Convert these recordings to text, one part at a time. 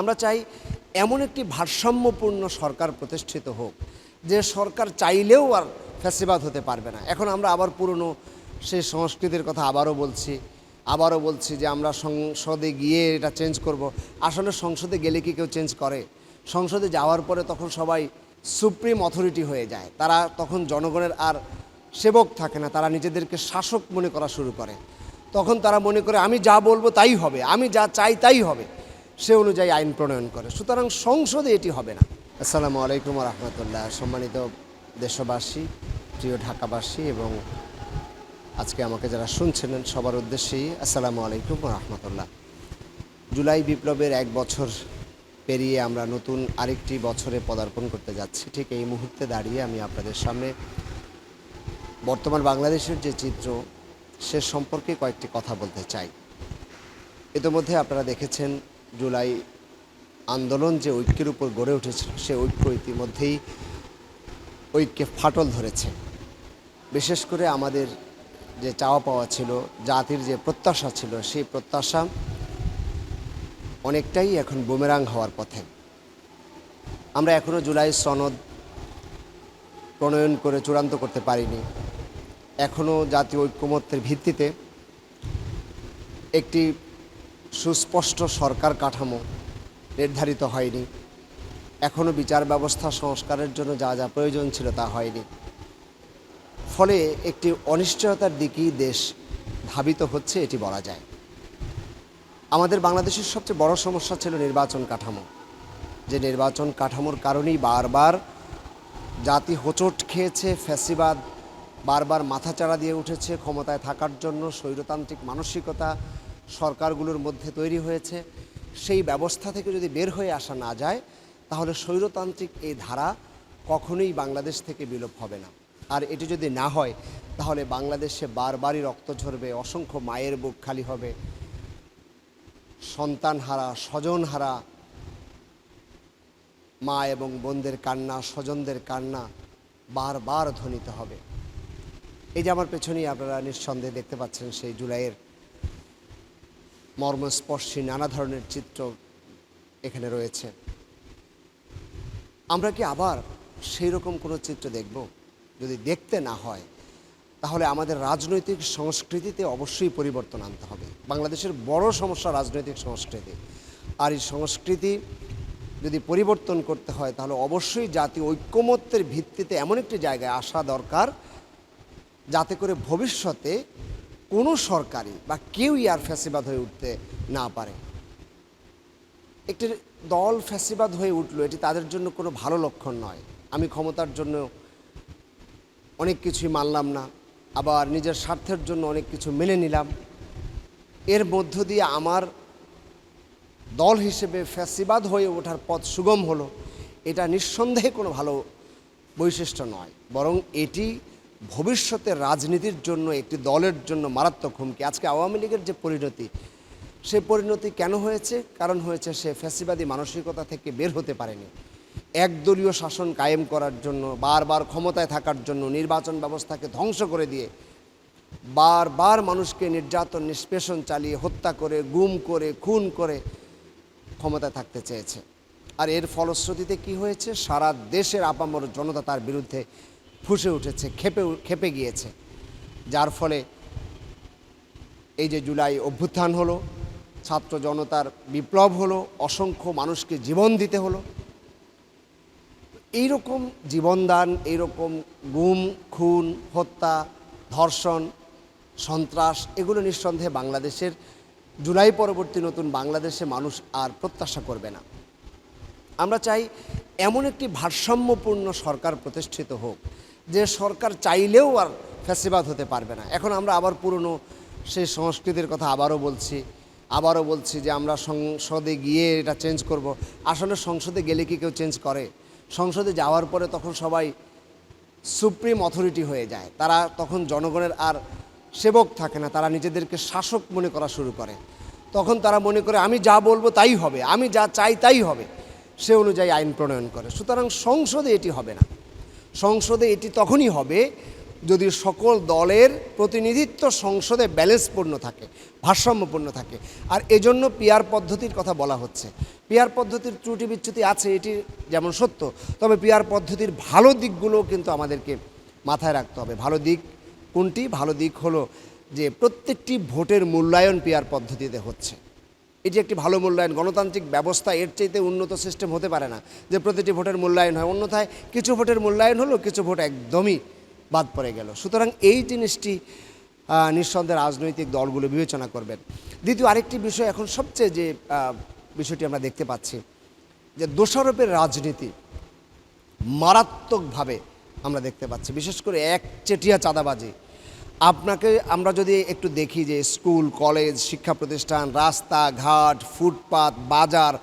আমরা চাই এমন একটি ভারসাম্যপূর্ণ সরকার প্রতিষ্ঠিত হোক, যে সরকার চাইলেও আর ফ্যাসিবাদ হতে পারবে না। এখন আমরা আবার পুরনো সেই সংস্কৃতির কথা আবারও বলছি আবারও বলছি যে আমরা সংসদে গিয়ে এটা চেঞ্জ করব। আসলে সংসদে গেলে কি কেউ চেঞ্জ করে? সংসদে যাওয়ার পরে তখন সবাই সুপ্রিম অথরিটি হয়ে যায়। তারা তখন জনগণের আর সেবক থাকে না, তারা নিজেদেরকে শাসক মনে করা শুরু করে। তখন তারা মনে করে, আমি যা বলব তাই হবে, আমি যা চাই তাই হবে। সে অনুযায়ী আইন প্রণয়ন করে। সুতরাং সংসদে এটি হবে না। আসসালামু আলাইকুম রহমতুল্লাহ সম্মানিত দেশবাসী, প্রিয় ঢাকাবাসী এবং আজকে আমাকে যারা শুনছিলেন সবার উদ্দেশ্যেই আসসালামু আলাইকুম রহমতুল্লাহ জুলাই বিপ্লবের এক বছর পেরিয়ে আমরা নতুন আরেকটি বছরে পদার্পণ করতে যাচ্ছি। ঠিক এই মুহূর্তে দাঁড়িয়ে আমি আপনাদের সামনে বর্তমান বাংলাদেশের যে চিত্র, সে সম্পর্কে কয়েকটি কথা বলতে চাই। ইতিমধ্যে আপনারা দেখেছেন জুলাই আন্দোলন যে ঐক্যের উপর গড়ে উঠেছিল, সে ঐক্য ইতিমধ্যেই ঐক্যে ফাটল ধরেছে। বিশেষ করে আমাদের যে চাওয়া পাওয়া ছিল, জাতির যে প্রত্যাশা ছিল, সেই প্রত্যাশা অনেকটাই এখন বুমেরাং হওয়ার পথে। আমরা এখনও জুলাই সনদ প্রণয়ন করে চূড়ান্ত করতে পারিনি। এখনও জাতীয় ঐক্যমত্যের ভিত্তিতে একটি সুস্পষ্ট সরকার কাঠামো নির্ধারিত হয়নি। এখনও বিচার ব্যবস্থা সংস্কারের জন্য যা যা প্রয়োজন ছিল তা হয়নি। ফলে একটি অনিশ্চয়তার দিকেই দেশ ধাবিত হচ্ছে এটি বলা যায়। আমাদের বাংলাদেশের সবচেয়ে বড় সমস্যা ছিল নির্বাচন কাঠামো। যে নির্বাচন কাঠামোর কারণেই বারবার জাতি হোঁচট খেয়েছে, ফ্যাসিবাদ বারবার মাথাচাড়া দিয়ে উঠেছে ক্ষমতায় থাকার জন্য, স্বৈরতান্ত্রিক মানসিকতা সরকারগুলোর মধ্যে তৈরি হয়েছে। সেই ব্যবস্থা থেকে যদি বের হয়ে আসা না যায়, তাহলে স্বৈরতান্ত্রিক এই ধারা কখনোই বাংলাদেশ থেকে বিলোপ হবে না। আর এটি যদি না হয়, তাহলে বাংলাদেশে বারবারই রক্ত ঝরবে, অসংখ্য মায়ের বুক খালি হবে। সন্তান হারা স্বজন হারা মা এবং বোনদের কান্না, স্বজনদের কান্না বারবার ধ্বনিত হবে। এই যে আমার পেছনেই আপনারা নিঃসন্দেহে দেখতে পাচ্ছেন সেই জুলাইয়ের মর্মস্পর্শী নানা ধরনের চিত্র এখানে রয়েছে। আমরা কি আবার সেই রকম কোনো চিত্র দেখব? যদি দেখতে না হয়, তাহলে আমাদের রাজনৈতিক সংস্কৃতিতে অবশ্যই পরিবর্তন আনতে হবে। বাংলাদেশের বড় সমস্যা রাজনৈতিক সংস্কৃতি। আর এই সংস্কৃতি যদি পরিবর্তন করতে হয়, তাহলে অবশ্যই জাতি ঐক্যমত্যের ভিত্তিতে এমন একটি জায়গায় আসা দরকার, যাতে করে ভবিষ্যতে কোনো সরকারি বা কেউই আর ফ্যাসিবাদ হয়ে উঠতে না পারে। একটি দল ফ্যাসিবাদ হয়ে উঠল, এটি তাদের জন্য কোনো ভালো লক্ষণ নয়। আমি ক্ষমতার জন্য অনেক কিছুই মানলাম না, আবার নিজের স্বার্থের জন্য অনেক কিছু মেনে নিলাম। এর মধ্য দিয়ে আমার দল হিসেবে ফ্যাসিবাদ হয়ে ওঠার পথ সুগম হলো। এটা নিঃসন্দেহে কোনো ভালো বৈশিষ্ট্য নয়, বরং এটি ভবিষ্যতের রাজনীতির জন্য, একটি দলের জন্য মারাত্মক হুমকি। আজকে আওয়ামী লীগের যে পরিণতি সে পরিণতি কেন হয়েছে? কারণ হয়েছে সে ফ্যাসিবাদী মানসিকতা থেকে বের হতে পারেনি। একদলীয় শাসন কায়েম করার জন্য, বারবার ক্ষমতায় থাকার জন্য, নির্বাচন ব্যবস্থাকে ধ্বংস করে দিয়ে বারবার মানুষকে নির্যাতন, নিষ্পেষণ চালিয়ে হত্যা করে, গুম করে, খুন করে ক্ষমতায় থাকতে চেয়েছে। আর এর ফলশ্রুতিতে কি হয়েছে? সারা দেশের আপামর জনতা তার বিরুদ্ধে ফুসে উঠেছে, খেপে খেপে গিয়েছে। যার ফলে এই যে জুলাই অভ্যুত্থান হলো, ছাত্র জনতার বিপ্লব হলো, অসংখ্য মানুষকে জীবন দিতে হলো। এইরকম জীবনদান, এইরকম গুম, খুন, হত্যা, ধর্ষণ, সন্ত্রাস, এগুলো নিঃসন্দেহে বাংলাদেশের জুলাই পরবর্তী নতুন বাংলাদেশে মানুষ আর প্রত্যাশা করবে না। আমরা চাই এমন একটি ভারসাম্যপূর্ণ সরকার প্রতিষ্ঠিত হোক যে সরকার চাইলেও আর ফ্যাসিবাদ হতে পারবে না। এখন আমরা আবার পুরনো সেই সংস্কৃতির কথা আবারও বলছি আবারও বলছি যে আমরা সংসদে গিয়ে এটা চেঞ্জ করব। আসলে সংসদে গেলে কি কেউ চেঞ্জ করে? সংসদে যাওয়ার পরে তখন সবাই সুপ্রিম অথরিটি হয়ে যায়। তারা তখন জনগণের আর সেবক থাকে না, তারা নিজেদেরকে শাসক মনে করা শুরু করে। তখন তারা মনে করে, আমি যা বলব তাই হবে, আমি যা চাই তাই হবে। সে অনুযায়ী আইন প্রণয়ন করে। সুতরাং সংসদে এটি হবে না। সংসদে এটি তখনই হবে যদি সকল দলের প্রতিনিধিত্ব সংসদে ব্যালেন্সপূর্ণ থাকে, ভারসাম্যপূর্ণ থাকে। আর এজন্য পিয়ার পদ্ধতির কথা বলা হচ্ছে। পিয়ার পদ্ধতির ত্রুটি বিচ্যুতি আছে, এটি যেমন সত্য, তবে পিয়ার পদ্ধতির ভালো দিকগুলো কিন্তু আমাদেরকে মাথায় রাখতে হবে। ভালো দিক কোনটি? ভালো দিক হলো যে প্রত্যেকটি ভোটের মূল্যায়ন পিয়ার পদ্ধতিতে হচ্ছে। এটি একটি ভালো মূল্যায়ন। গণতান্ত্রিক ব্যবস্থা এর চাইতে উন্নত সিস্টেম হতে পারে না। যে প্রতিটি ভোটের মূল্যায়ন হয়, অন্যথায় কিছু ভোটের মূল্যায়ন হলো, কিছু ভোট একদমই বাদ পড়ে গেল। সুতরাং এই জিনিসটি নিঃসন্দেহে রাজনৈতিক দলগুলো বিবেচনা করবেন। দ্বিতীয় আরেকটি বিষয় এখন সবচেয়ে যে বিষয়টি আমরা দেখতে পাচ্ছি, যে দোষারোপের রাজনীতি মারাত্মকভাবে আমরা দেখতে পাচ্ছি। বিশেষ করে একচেটিয়া চাঁদাবাজি। আপনাকে, আমরা যদি একটু দেখি যে স্কুল, কলেজ শিক্ষা প্রতিষ্ঠান রাস্তা ঘাট ফুটপাত, বাজার,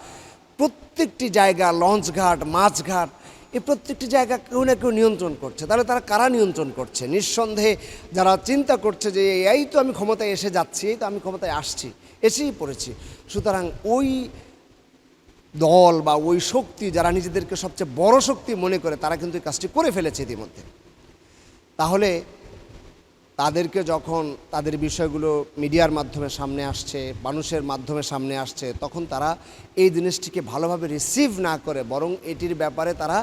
প্রত্যেকটি জায়গা, লঞ্চঘাট, মাছঘাট, এই প্রত্যেকটি জায়গা কেউ না কেউ নিয়ন্ত্রণ করছে। তাহলে তারা কারা নিয়ন্ত্রণ করছে? নিঃসন্দেহে যারা চিন্তা করছে যে এই তো আমি ক্ষমতায় এসে যাচ্ছি, এই তো আমি ক্ষমতায় আসছি, এসেই পড়েছি। সুতরাং ওই দল বা ওই শক্তি যারা নিজেদেরকে সবচেয়ে বড় শক্তি মনে করে, তারা কিন্তু এই কাজটি করে ফেলেছে ইতিমধ্যে। তাহলে তাদেরকে যখন তাদের বিষয়গুলো মিডিয়ার মাধ্যমে সামনে আসছে, মানুষের মাধ্যমে সামনে আসছে, তখন তারা এই জিনিসটিকে ভালোভাবে রিসিভ না করে, বরং এটির ব্যাপারে তারা,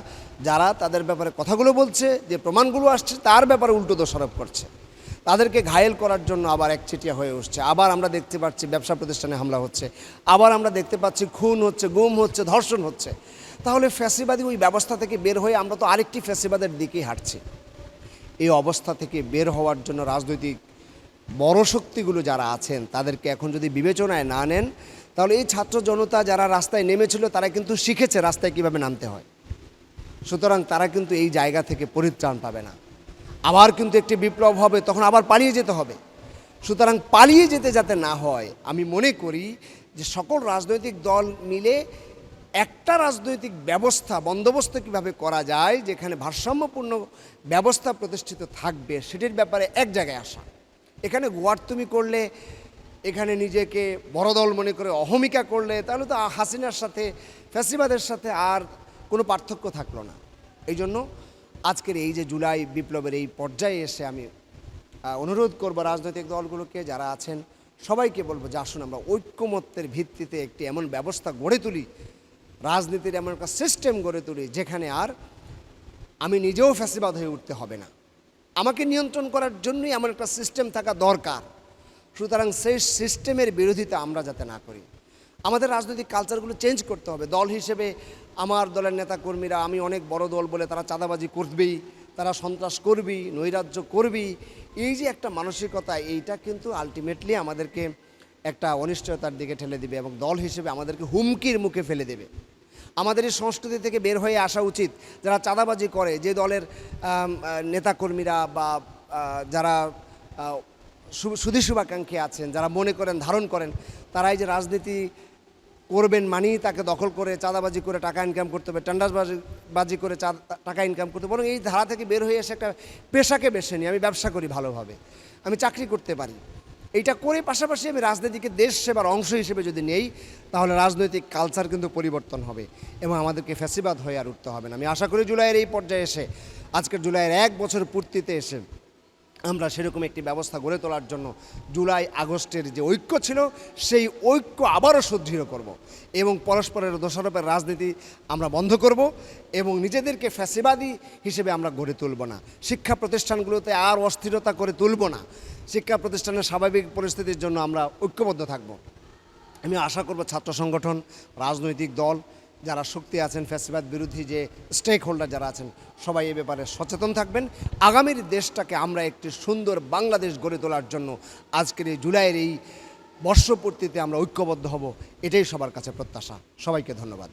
যারা তাদের ব্যাপারে কথাগুলো বলছে, যে প্রমাণগুলো আসছে, তার ব্যাপারে উল্টো দোষারোপ করছে। তাদেরকে ঘায়েল করার জন্য আবার একচেটিয়া হয়ে উঠছে। আবার আমরা দেখতে পাচ্ছি ব্যবসা প্রতিষ্ঠানে হামলা হচ্ছে। আবার আমরা দেখতে পাচ্ছি খুন হচ্ছে, গুম হচ্ছে, ধর্ষণ হচ্ছে। তাহলে ফ্যাসিবাদী ওই ব্যবস্থা থেকে বের হয়ে আমরা তো আরেকটি ফ্যাসিবাদের দিকেই হাঁটছি। এই অবস্থা থেকে বের হওয়ার জন্য রাজনৈতিক বড় শক্তিগুলো যারা আছেন, তাদেরকে এখন যদি বিবেচনায় না নেন, তাহলে এই ছাত্র জনতা যারা রাস্তায় নেমেছিল, তারা কিন্তু শিখেছে রাস্তায় কীভাবে নামতে হয়। সুতরাং তারা কিন্তু এই জায়গা থেকে পরিত্রাণ পাবে না। আবার কিন্তু একটি বিপ্লব হবে, তখন আবার পালিয়ে যেতে হবে। সুতরাং পালিয়ে যেতে যাতে না হয়, আমি মনে করি যে সকল রাজনৈতিক দল মিলে একটা রাজনৈতিক ব্যবস্থা, বন্দোবস্ত কীভাবে করা যায়, যেখানে ভারসাম্যপূর্ণ ব্যবস্থা প্রতিষ্ঠিত থাকবে, সেটির ব্যাপারে এক জায়গায় আসা। এখানে গোয়ার্তুমি করলে, এখানে নিজেকে বড় দল মনে করে অহমিকা করলে, তাহলে তো হাসিনার সাথে, ফ্যাসিবাদের সাথে আর কোনো পার্থক্য থাকল না। এই জন্য আজকের এই যে জুলাই বিপ্লবের এই পর্যায়ে এসে আমি অনুরোধ করব রাজনৈতিক দলগুলোকে যারা আছেন, সবাইকে বলব, যে আসুন আমরা ঐক্যমত্যের ভিত্তিতে একটি এমন ব্যবস্থা গড়ে তুলি রাজনীতির এমন একটা সিস্টেম গড়ে তুলি যেখানে আর আমি নিজেও ফ্যাসিবাদ হয়ে উঠতে হবে না। আমাকে নিয়ন্ত্রণ করার জন্যই আমার একটা সিস্টেম থাকা দরকার। সুতরাং সেই সিস্টেমের বিরোধিতা আমরা যাতে না করি। আমাদের রাজনৈতিক কালচারগুলো চেঞ্জ করতে হবে। দল হিসেবে আমার দলের নেতাকর্মীরা, আমি অনেক বড় দল বলে তারা চাঁদাবাজি করবেই, তারা সন্ত্রাস করবি নৈরাজ্য করবি এই যে একটা মানসিকতা, এইটা কিন্তু আলটিমেটলি আমাদেরকে একটা অনিশ্চয়তার দিকে ঠেলে দিবে এবং দল হিসেবে আমাদেরকে হুমকির মুখে ফেলে দেবে। আমাদের এই সংস্কৃতি থেকে বের হয়ে আসা উচিত। যারা চাঁদাবাজি করে, যে দলের নেতাকর্মীরা বা যারা সুধী শুভাকাঙ্ক্ষী আছেন, যারা মনে করেন, ধারণ করেন, তারাই যে রাজনীতি করবেন মানেই তাকে দখল করে চাঁদাবাজি করে টাকা ইনকাম করতে হবে, টেন্ডারবাজি বাজি করে টাকা ইনকাম করতে বরং এই ধারা থেকে বের হয়ে এসে একটা পেশাকে বেছে নিই আমি ব্যবসা করি ভালোভাবে। আমি চাকরি করতে পারি। এইটা করে পাশাপাশি আমি রাজনীতিকে দেশ সেবার অংশ হিসেবে যদি নেই, তাহলে রাজনৈতিক কালচার কিন্তু পরিবর্তন হবে এবং আমাদেরকে ফ্যাসিবাদ হয়ে আর উঠতে হবে না। আমি আশা করি জুলাইয়ের এই পর্যায়ে এসে, আজকের জুলাইয়ের এক বছর পূর্তিতে এসে আমরা সেরকম একটি ব্যবস্থা গড়ে তোলার জন্য জুলাই আগস্টের যে ঐক্য ছিল, সেই ঐক্য আবারও সুদৃঢ় করব এবং পরস্পরের দোষারোপের রাজনীতি আমরা বন্ধ করব এবং নিজেদেরকে ফ্যাসিবাদী হিসেবে আমরা গড়ে তুলব না। শিক্ষা প্রতিষ্ঠানগুলোতে আর অস্থিরতা করে তুলব না। শিক্ষা প্রতিষ্ঠানের স্বাভাবিক পরিস্থিতির জন্য আমরা ঐক্যবদ্ধ থাকব। আমি আশা করব ছাত্র সংগঠন, রাজনৈতিক দল যারা শক্তি আছেন, ফ্যাসিবাদ বিরোধী যে স্টেক হোল্ডার যারা আছেন, সবাই এ ব্যাপারে সচেতন থাকবেন। আগামীর দেশটাকে আমরা একটি সুন্দর বাংলাদেশ গড়ে তোলার জন্য আজকের এই জুলাইয়ের এই বর্ষপূর্তিতে আমরা ঐক্যবদ্ধ হব, এটাই সবার কাছে প্রত্যাশা। সবাইকে ধন্যবাদ।